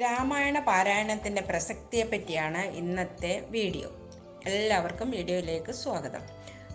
രാമായണ പാരായണത്തിന്റെ പ്രസക്തിയെ പറ്റിയാണ് ഇന്നത്തെ വീഡിയോ. എല്ലാവർക്കും വീഡിയോയിലേക്ക് സ്വാഗതം.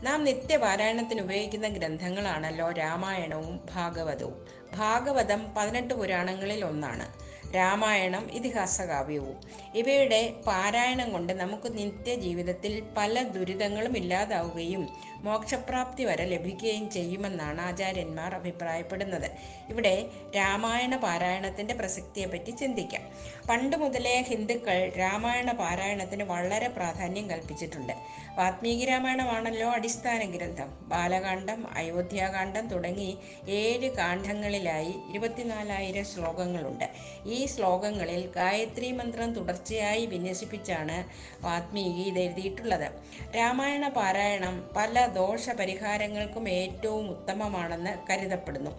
നാം നിത്യപാരായണത്തിന് ഉപയോഗിക്കുന്ന ഗ്രന്ഥങ്ങളാണല്ലോ രാമായണവും ഭാഗവതവും. ഭാഗവതം പതിനെട്ട് പുരാണങ്ങളിൽ ഒന്നാണ്. രാമായണം ഇതിഹാസ കാവ്യവും ഇവയുടെ പാരായണം കൊണ്ട് നമുക്ക് നിത്യജീവിതത്തിൽ പല ദുരിതങ്ങളും ഇല്ലാതാവുകയും മോക്ഷപ്രാപ്തി വരെ ലഭിക്കുകയും ചെയ്യുമെന്നാണ് ആചാര്യന്മാർ അഭിപ്രായപ്പെടുന്നത്. ഇവിടെ രാമായണ പാരായണത്തിന്റെ പ്രസക്തിയെപ്പറ്റി ചിന്തിക്കാം. പണ്ട് മുതലേ ഹിന്ദുക്കൾ രാമായണ പാരായണത്തിന് വളരെ പ്രാധാന്യം കൽപ്പിച്ചിട്ടുണ്ട്. വാത്മീകി രാമായണമാണല്ലോ അടിസ്ഥാന ഗ്രന്ഥം. ബാലകാന്ഡം അയോധ്യാകാന്ഡം തുടങ്ങി ഏഴ് കാണ്ഡങ്ങളിലായി ഇരുപത്തിനാലായിരം ശ്ലോകങ്ങളുണ്ട്. ഈ ശ്ലോകങ്ങളിൽ ഗായത്രി മന്ത്രം തുടർച്ചയായി വിന്യസിപ്പിച്ചാണ് വാത്മീകി ഇത് എഴുതിയിട്ടുള്ളത്. രാമായണ പാരായണം പല ദോഷപരിഹാരങ്ങൾക്കും ഏറ്റവും ഉത്തമമാണെന്ന് കരുതപ്പെടുന്നു.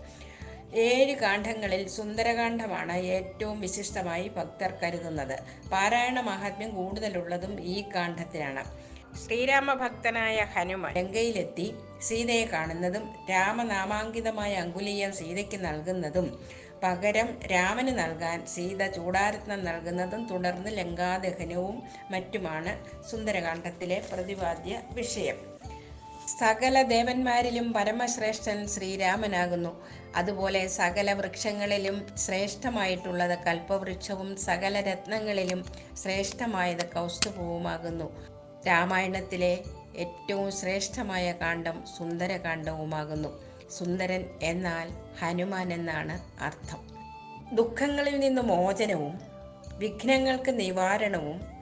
ഏഴ് കാണ്ഡങ്ങളിൽ സുന്ദരകാന്ഡമാണ് ഏറ്റവും വിശിഷ്ടമായി ഭക്തർ കരുതുന്നത്. പാരായണ മഹാത്മ്യം കൂടുതലുള്ളതും ഈ കാണ്ഡത്തിലാണ്. ശ്രീരാമഭക്തനായ ഹനുമാൻ ലങ്കയിലെത്തി സീതയെ കാണുന്നതും രാമനാമാങ്കിതമായ അങ്കുലീയം സീതയ്ക്ക് നൽകുന്നതും പകരം രാമന് നൽകാൻ സീത ചൂടാരത്നം നൽകുന്നതും തുടർന്ന് ലങ്കാദഹനവും മറ്റുമാണ് സുന്ദരകാന്ഡത്തിലെ പ്രതിപാദ്യ വിഷയം. സകല ദേവന്മാരിലും പരമശ്രേഷ്ഠൻ ശ്രീരാമനാകുന്നു. അതുപോലെ സകല വൃക്ഷങ്ങളിലും ശ്രേഷ്ഠമായിട്ടുള്ളത് കൽപ്പവൃക്ഷവും സകല രത്നങ്ങളിലും ശ്രേഷ്ഠമായത് കൗസ്തുഭവുമാകുന്നു. രാമായണത്തിലെ ഏറ്റവും ശ്രേഷ്ഠമായ കാണ്ഡം സുന്ദരകാന്ഡവുമാകുന്നു സുന്ദരൻ എന്നാൽ ഹനുമാൻ എന്നാണ് അർത്ഥം. ദുഃഖങ്ങളിൽ നിന്ന് മോചനവും വിഘ്നങ്ങൾക്ക് നിവാരണവും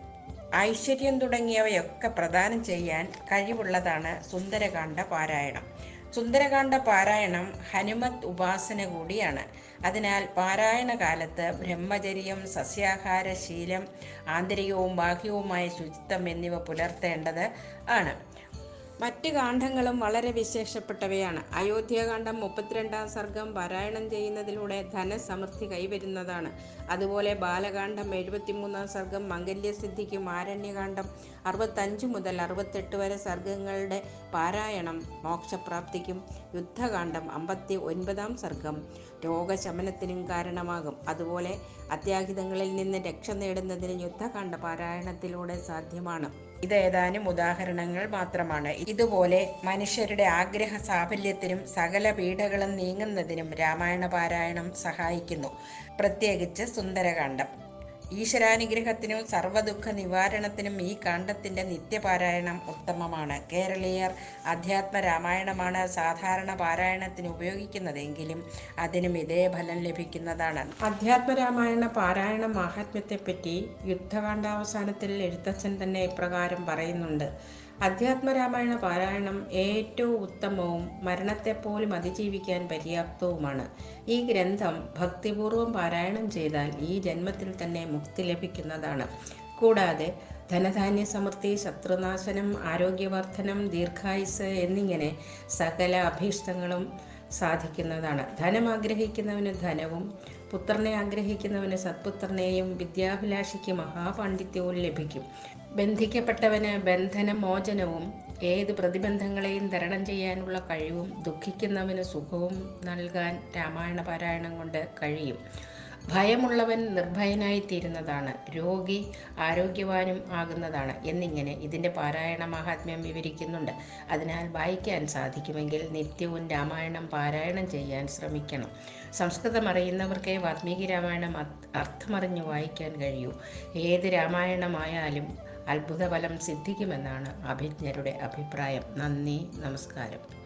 ഐശ്വര്യം തുടങ്ങിയവയൊക്കെ പ്രദാനം ചെയ്യാൻ കഴിവുള്ളതാണ് സുന്ദരകാന്ഡ പാരായണം. സുന്ദരകാന്ഡ പാരായണം ഹനുമത് ഉപാസന കൂടിയാണ്. അതിനാൽ പാരായണ കാലത്ത് ബ്രഹ്മചര്യം സസ്യാഹാര ശീലം ആന്തരികവും ബാഹ്യവുമായ ശുചിത്വം എന്നിവ പുലർത്തേണ്ടത് ആണ്. മറ്റ് കാണ്ഡങ്ങളും വളരെ വിശേഷപ്പെട്ടവയാണ്. അയോധ്യകാന്ഡം മുപ്പത്തിരണ്ടാം സർഗം പാരായണം ചെയ്യുന്നതിലൂടെ ധനസമൃദ്ധി കൈവരുന്നതാണ്. അതുപോലെ ബാലകാന്ഡം എഴുപത്തിമൂന്നാം സർഗം മംഗല്യസിദ്ധിക്കും ആരണ്യകാന്ഡം അറുപത്തഞ്ച് മുതൽ അറുപത്തെട്ട് വരെ സർഗങ്ങളുടെ പാരായണം മോക്ഷപ്രാപ്തിക്കും യുദ്ധകാന്ഡം അമ്പത്തി ഒൻപതാം സർഗം രോഗശമനത്തിനും കാരണമാകും. അതുപോലെ അത്യാഹിതങ്ങളിൽ നിന്ന് രക്ഷ നേടുന്നതിന് യുദ്ധകാന്ഡ പാരായണത്തിലൂടെ സാധ്യമാണ്. ഇത് ഏതാനും ഉദാഹരണങ്ങൾ മാത്രമാണ്. ഇതുപോലെ മനുഷ്യരുടെ ആഗ്രഹ സാഫല്യത്തിനും സകല പീഡകളും നീങ്ങുന്നതിനും രാമായണ പാരായണം സഹായിക്കുന്നു. പ്രത്യേകിച്ച് സുന്ദരകാന്ഡം. ഈശ്വരാനുഗ്രഹത്തിനും സർവദുഃഖ നിവാരണത്തിനും ഈ കാണ്ഡത്തിന്റെ നിത്യപാരായണം ഉത്തമമാണ്. കേരളീയർ അധ്യാത്മ രാമായണമാണ് സാധാരണ പാരായണത്തിന് ഉപയോഗിക്കുന്നതെങ്കിലും അതിനും ഇതേ ഫലം ലഭിക്കുന്നതാണ്. അധ്യാത്മ രാമായണ പാരായണ മാഹാത്മ്യത്തെപ്പറ്റി യുദ്ധകാണ്ഡാവസാനത്തിൽ എഴുത്തച്ഛൻ തന്നെ ഇപ്രകാരം പറയുന്നുണ്ട്. അധ്യാത്മരാമായണ പാരായണം ഏറ്റവും ഉത്തമവും മരണത്തെപ്പോലും അതിജീവിക്കാൻ പര്യാപ്തവുമാണ്. ഈ ഗ്രന്ഥം ഭക്തിപൂർവം പാരായണം ചെയ്താൽ ഈ ജന്മത്തിൽ തന്നെ മുക്തി ലഭിക്കുന്നതാണ്. കൂടാതെ ധനധാന്യ സമൃദ്ധി ശത്രുനാശനം ആരോഗ്യവർദ്ധനം ദീർഘായുസ് എന്നിങ്ങനെ സകല അഭീഷ്ടങ്ങളും സാധിക്കുന്നതാണ്. ധനം ആഗ്രഹിക്കുന്നവന് ധനവും പുത്രനെ ആഗ്രഹിക്കുന്നവന് സത്പുത്രനെയും വിദ്യാഭിലാഷിക്ക് മഹാപാണ്ഡിത്യവും ലഭിക്കും. ബന്ധിക്കപ്പെട്ടവന് ബന്ധനമോചനവും ഏത് പ്രതിബന്ധങ്ങളെയും തരണം ചെയ്യാനുള്ള കഴിവും ദുഃഖിക്കുന്നവന് സുഖവും നൽകാൻ രാമായണ പാരായണം കൊണ്ട് കഴിയും. ഭയമുള്ളവൻ നിർഭയനായി തീരുന്നതാണ് രോഗി ആരോഗ്യവാനും ആകുന്നതാണ്. എന്നിങ്ങനെ ഇതിന്റെ പാരായണ മഹാത്മ്യം വിവരിക്കുന്നുണ്ട്. അതിനാൽ വായിക്കാൻ സാധിക്കുമെങ്കിൽ നിത്യവും രാമായണം പാരായണം ചെയ്യാൻ ശ്രമിക്കണം. സംസ്കൃതം അറിയുന്നവർക്കേ വാത്മീകി രാമായണം അർത്ഥമറിഞ്ഞു വായിക്കാൻ കഴിയൂ. ഏത് രാമായണമായാലും അത്ഭുതഫലം സിദ്ധിക്കുമെന്നാണ് അഭിജ്ഞരുടെ അഭിപ്രായം. നന്ദി നമസ്കാരം.